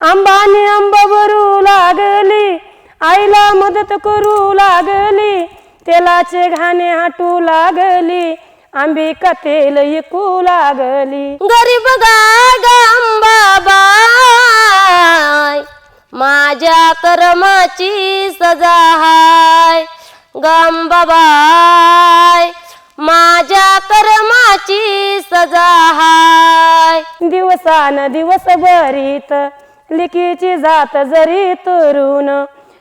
आंबानी आंबा भरू लागली आईला मदत करू लागली तेलाचे घाणे हाटू लागली आंबिका तेल इकू लागली. गरीब गांबाबाय माझ्या कर्माची सजा हाय. गांबाबाय माझ्या कर्माची सजा हाय. दिवसान दिवस भरीत लिकीची जात जरी तरुण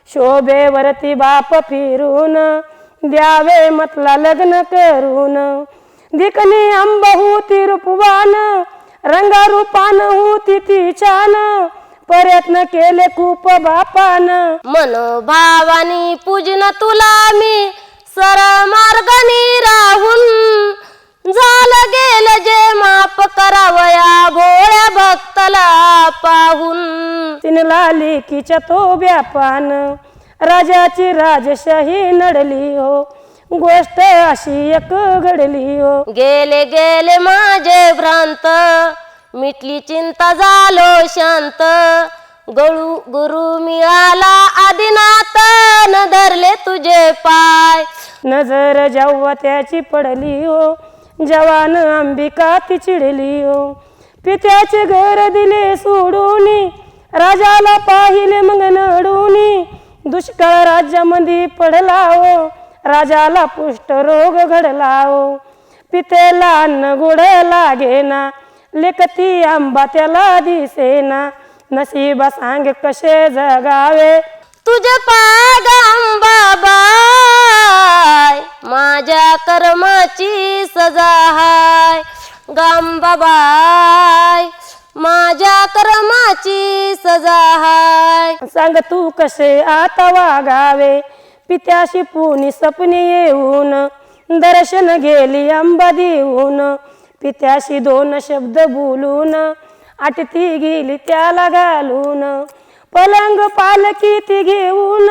शोभेवरती बाप फिरून द्यावे मतला लग्न करून. दिकनी आंबा होती रूपवान रंगारूपान होती ती छान प्रयत्न केले खूप बापान. मनोभावानी पूजन तुला मी सर मार्गनी राहून भक्तला पाहून. तिनला लेकीच्या तो व्यापान. राजाची राजशाही नडली हो. गोष्ट अशी एक घडली हो. गेले गेले माझे भ्रांत. मिटली चिंता झालो शांत. गळू गुरु मिळाला आदिनाथ न धरले तुझे पाय. नजर जेव्हा त्याची पडली हो जवान अंबिका ती चिडली हो. पित्याचे घर दिले सोडून राजाला पाहिले मग नडून. दुष्काळ राज्यामध्ये पडला हो राजाला पुष्ट रोग घडला हो पितेला अन्न गोड लागेना लेखती आंबा त्याला दिसेना. नशिबा सांग कसे जगावे? तुझे पाय गांबाबाय माझ्या कर्माची सजा हाय. गांबाबाय माझ्या कर्माची सजा हाय. सांग तू कसे आता वागावे? पित्याशी पुणे सपनी येऊन दर्शन गेली अंबा देऊन. पित्याशी दोन शब्द बोलून आटती गेली त्याला घालून. पलंग पालकी ती घेऊन